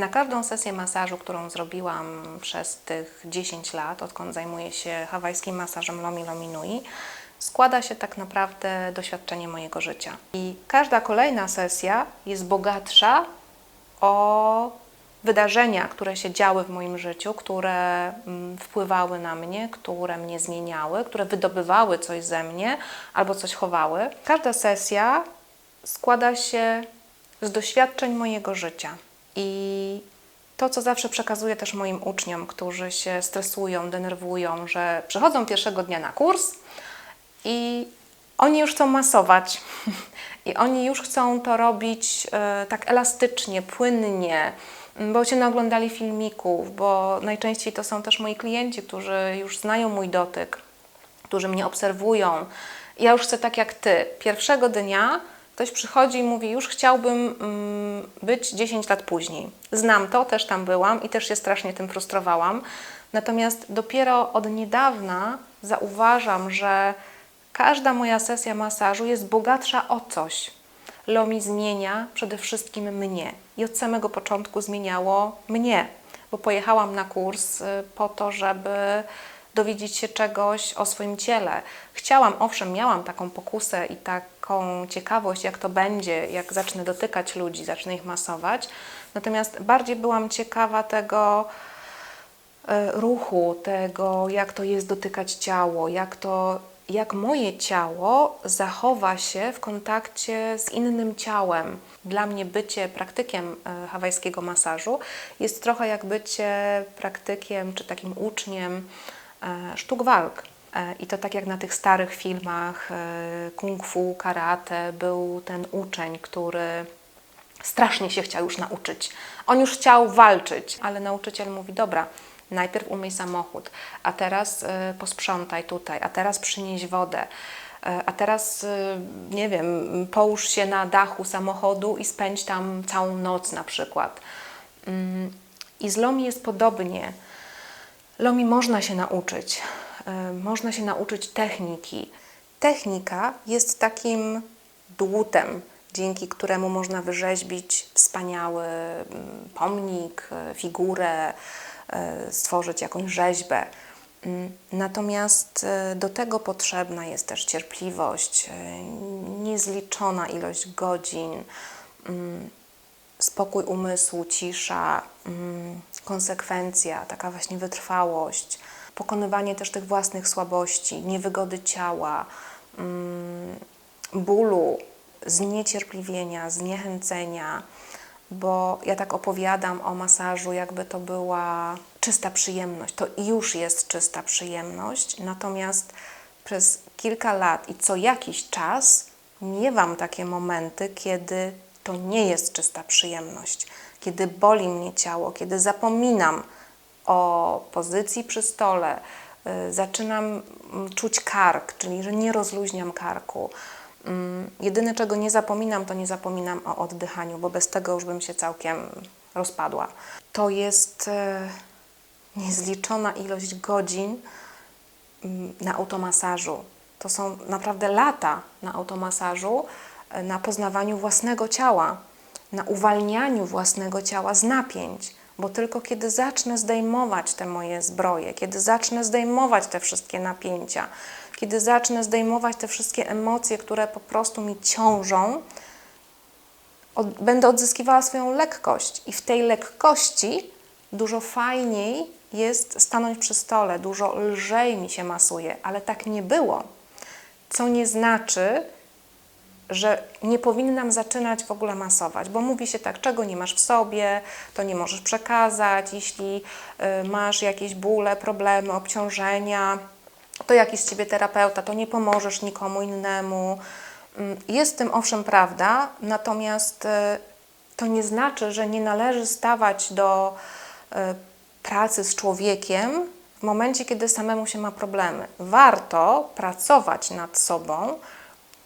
Na każdą sesję masażu, którą zrobiłam przez tych 10 lat, odkąd zajmuję się hawajskim masażem Lomi Lomi Nui, składa się tak naprawdę doświadczenie mojego życia. I każda kolejna sesja jest bogatsza o wydarzenia, które się działy w moim życiu, które mm, wpływały na mnie, które mnie zmieniały, które wydobywały coś ze mnie albo coś chowały. Każda sesja składa się z doświadczeń mojego życia. I to, co zawsze przekazuję też moim uczniom, którzy się stresują, denerwują, że przychodzą pierwszego dnia na kurs i oni już chcą masować. I oni już chcą to robić e, tak elastycznie, płynnie, bo się naoglądali filmików, bo najczęściej to są też moi klienci, którzy już znają mój dotyk, którzy mnie obserwują. Ja już chcę tak jak ty. Pierwszego dnia ktoś przychodzi i mówi: Już chciałbym mm, być 10 lat później. Znam to, też tam byłam i też się strasznie tym frustrowałam. Natomiast dopiero od niedawna zauważam, że każda moja sesja masażu jest bogatsza o coś. Lomi zmienia przede wszystkim mnie i od samego początku zmieniało mnie, bo pojechałam na kurs y, po to, żeby dowiedzieć się czegoś o swoim ciele. Chciałam, owszem, miałam taką pokusę i taką ciekawość, jak to będzie, jak zacznę dotykać ludzi, zacznę ich masować. Natomiast bardziej byłam ciekawa tego, e, ruchu, tego, jak to jest dotykać ciało, jak to, jak moje ciało zachowa się w kontakcie z innym ciałem. Dla mnie bycie praktykiem e, hawajskiego masażu jest trochę jak bycie praktykiem czy takim uczniem e, sztuk walk. E, I to tak jak na tych starych filmach e, kung fu, karate, był ten uczeń, który strasznie się chciał już nauczyć. On już chciał walczyć, ale nauczyciel mówi: Dobra, najpierw umyj samochód, a teraz y, posprzątaj tutaj, a teraz przynieś wodę, y, a teraz, nie wiem, połóż się na dachu samochodu i spędź tam całą noc na przykład. Ym, I z Lomi jest podobnie. Lomi można się nauczyć. Y, Można się nauczyć techniki. Technika jest takim dłutem, dzięki któremu można wyrzeźbić wspaniały mm, pomnik, y, figurę, y, stworzyć jakąś rzeźbę. Mm, Natomiast do tego potrzebna jest też cierpliwość, niezliczona ilość godzin, mm, spokój umysłu, cisza, konsekwencja, taka właśnie wytrwałość, pokonywanie też tych własnych słabości, niewygody ciała, mm, bólu, zniecierpliwienia, zniechęcenia, bo ja tak opowiadam o masażu, jakby to była czysta przyjemność. To już jest czysta przyjemność, natomiast przez kilka lat i co jakiś czas miewam takie momenty, kiedy to nie jest czysta przyjemność, kiedy boli mnie ciało, kiedy zapominam o pozycji przy stole, y, zaczynam mm, czuć kark, czyli że nie rozluźniam karku. Mm, Jedyne, czego nie zapominam, to nie zapominam o oddychaniu, bo bez tego już bym się całkiem rozpadła. To jest e, niezliczona ilość godzin mm, na automasażu. To są naprawdę lata na automasażu, e, na poznawaniu własnego ciała, na uwalnianiu własnego ciała z napięć, bo tylko kiedy zacznę zdejmować te moje zbroje, kiedy zacznę zdejmować te wszystkie napięcia, kiedy zacznę zdejmować te wszystkie emocje, które po prostu mi ciążą, od, będę odzyskiwała swoją lekkość i w tej lekkości dużo fajniej jest stanąć przy stole, dużo lżej mi się masuje, ale tak nie było. Co nie znaczy, że nie powinnam zaczynać w ogóle masować, bo mówi się tak, czego nie masz w sobie, to nie możesz przekazać, jeśli y, masz jakieś bóle, problemy, obciążenia, to jakiś z ciebie terapeuta, to nie pomożesz nikomu innemu. Mm, Jest w tym owszem prawda, natomiast y, to nie znaczy, że nie należy stawać do y, pracy z człowiekiem w momencie, kiedy samemu się ma problemy. Warto pracować nad sobą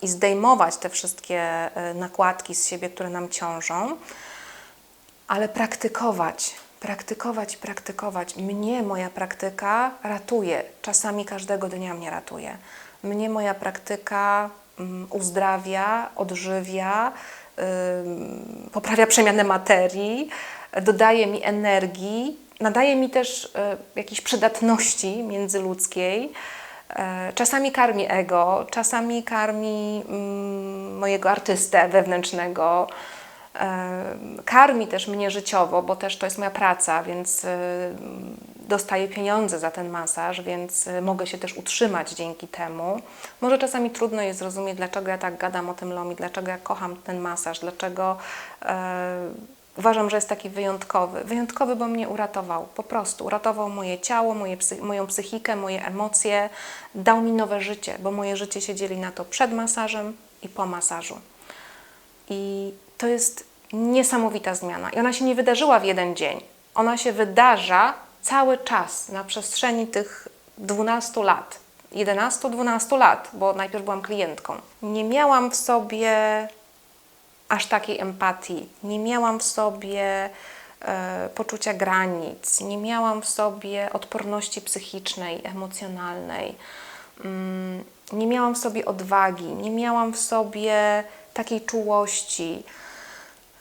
i zdejmować te wszystkie y, nakładki z siebie, które nam ciążą, ale praktykować, praktykować praktykować. Mnie moja praktyka ratuje. Czasami każdego dnia mnie ratuje. Mnie moja praktyka mm, uzdrawia, odżywia, poprawia przemianę materii, dodaje mi energii, nadaje mi też e, jakiejś przydatności międzyludzkiej. E, Czasami karmi ego, czasami karmi mm, mojego artystę wewnętrznego. E, Karmi też mnie życiowo, bo też to jest moja praca, więc e, dostaję pieniądze za ten masaż, więc mogę się też utrzymać dzięki temu. Może czasami trudno jest zrozumieć, dlaczego ja tak gadam o tym lomi, dlaczego ja kocham ten masaż, dlaczego uważam, że jest taki wyjątkowy. Wyjątkowy, bo mnie uratował, po prostu. Uratował moje ciało, moje moją psychikę, moje emocje, dał mi nowe życie, bo moje życie się dzieli na to przed masażem i po masażu. I to jest niesamowita zmiana. I ona się nie wydarzyła w jeden dzień. Ona się wydarza cały czas na przestrzeni tych 12 lat. 11-12 lat, bo najpierw byłam klientką. Nie miałam w sobie aż takiej empatii, nie miałam w sobie e, poczucia granic, nie miałam w sobie odporności psychicznej, emocjonalnej, mm, nie miałam w sobie odwagi, nie miałam w sobie takiej czułości,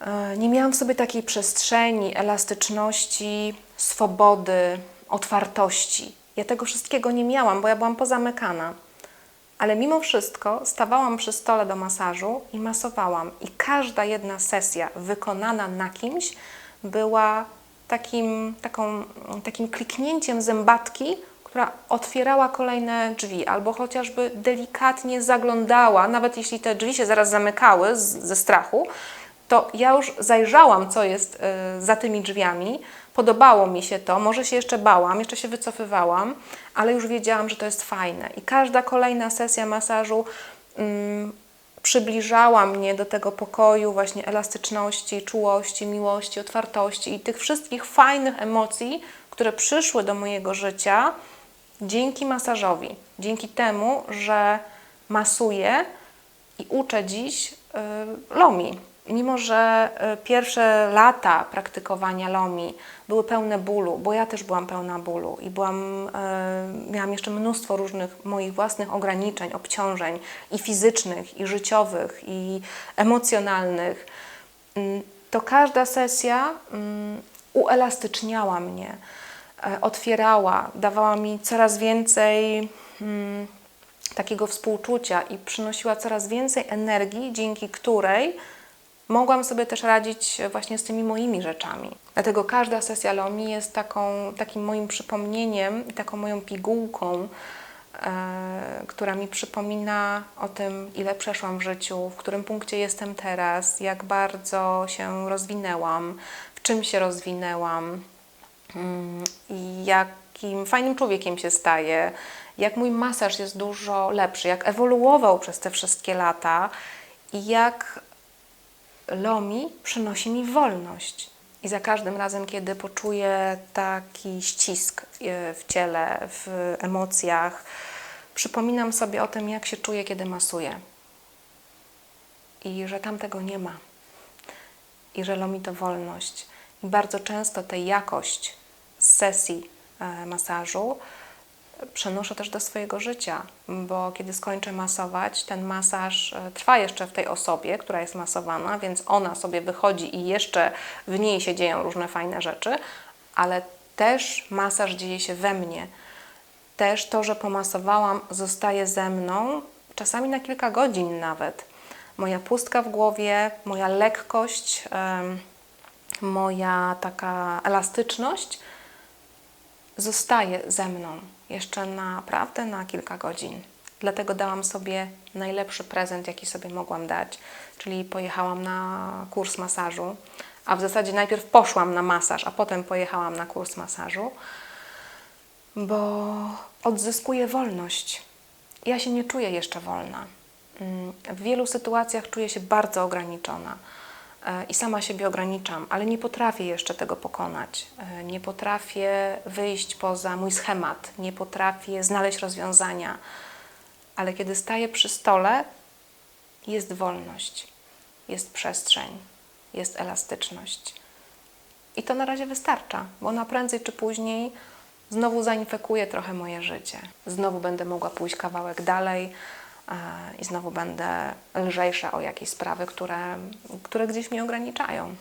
e, nie miałam w sobie takiej przestrzeni, elastyczności, swobody, otwartości. Ja tego wszystkiego nie miałam, bo ja byłam pozamykana. Ale mimo wszystko stawałam przy stole do masażu i masowałam. I każda jedna sesja wykonana na kimś była takim, taką, takim kliknięciem zębatki, która otwierała kolejne drzwi, albo chociażby delikatnie zaglądała, nawet jeśli te drzwi się zaraz zamykały z, ze strachu, to ja już zajrzałam, co jest y, za tymi drzwiami. Podobało mi się to, może się jeszcze bałam, jeszcze się wycofywałam, ale już wiedziałam, że to jest fajne. I każda kolejna sesja masażu mm, przybliżała mnie do tego pokoju, właśnie elastyczności, czułości, miłości, otwartości i tych wszystkich fajnych emocji, które przyszły do mojego życia dzięki masażowi, dzięki temu, że masuję i uczę dziś y, lomi. Mimo, że y, pierwsze lata praktykowania lomi były pełne bólu, bo ja też byłam pełna bólu i byłam, y, miałam jeszcze mnóstwo różnych moich własnych ograniczeń, obciążeń i fizycznych, i życiowych, i emocjonalnych, mm, to każda sesja mm, uelastyczniała mnie, e, otwierała, dawała mi coraz więcej mm, takiego współczucia i przynosiła coraz więcej energii, dzięki której mogłam sobie też radzić właśnie z tymi moimi rzeczami. Dlatego każda sesja Lomi jest taką, takim moim przypomnieniem i taką moją pigułką, e, która mi przypomina o tym, ile przeszłam w życiu, w którym punkcie jestem teraz, jak bardzo się rozwinęłam, w czym się rozwinęłam mm, i jakim fajnym człowiekiem się staję, jak mój masaż jest dużo lepszy, jak ewoluował przez te wszystkie lata i jak Lomi przynosi mi wolność. I za każdym razem, kiedy poczuję taki ścisk e, w ciele, w emocjach, przypominam sobie o tym, jak się czuję, kiedy masuję. I że tam tego nie ma. I że Lomi to wolność. I bardzo często tę jakość z sesji e, masażu przenoszę też do swojego życia, bo kiedy skończę masować, ten masaż e, trwa jeszcze w tej osobie, która jest masowana, więc ona sobie wychodzi i jeszcze w niej się dzieją różne fajne rzeczy, ale też masaż dzieje się we mnie. Też to, że pomasowałam, zostaje ze mną, czasami na kilka godzin nawet. Moja pustka w głowie, moja lekkość, moja taka elastyczność zostaje ze mną jeszcze naprawdę na kilka godzin. Dlatego dałam sobie najlepszy prezent, jaki sobie mogłam dać, czyli pojechałam na kurs masażu, a w zasadzie najpierw poszłam na masaż, a potem pojechałam na kurs masażu, bo odzyskuję wolność. Ja się nie czuję jeszcze wolna. Mm, W wielu sytuacjach czuję się bardzo ograniczona i sama siebie ograniczam, ale nie potrafię jeszcze tego pokonać. E, Nie potrafię wyjść poza mój schemat, nie potrafię znaleźć rozwiązania, ale kiedy staję przy stole, jest wolność, jest przestrzeń, jest elastyczność. I to na razie wystarcza, bo ona prędzej czy później znowu zainfekuje trochę moje życie. Znowu będę mogła pójść kawałek dalej e, i znowu będę lżejsza o jakieś sprawy, które, które gdzieś mnie ograniczają.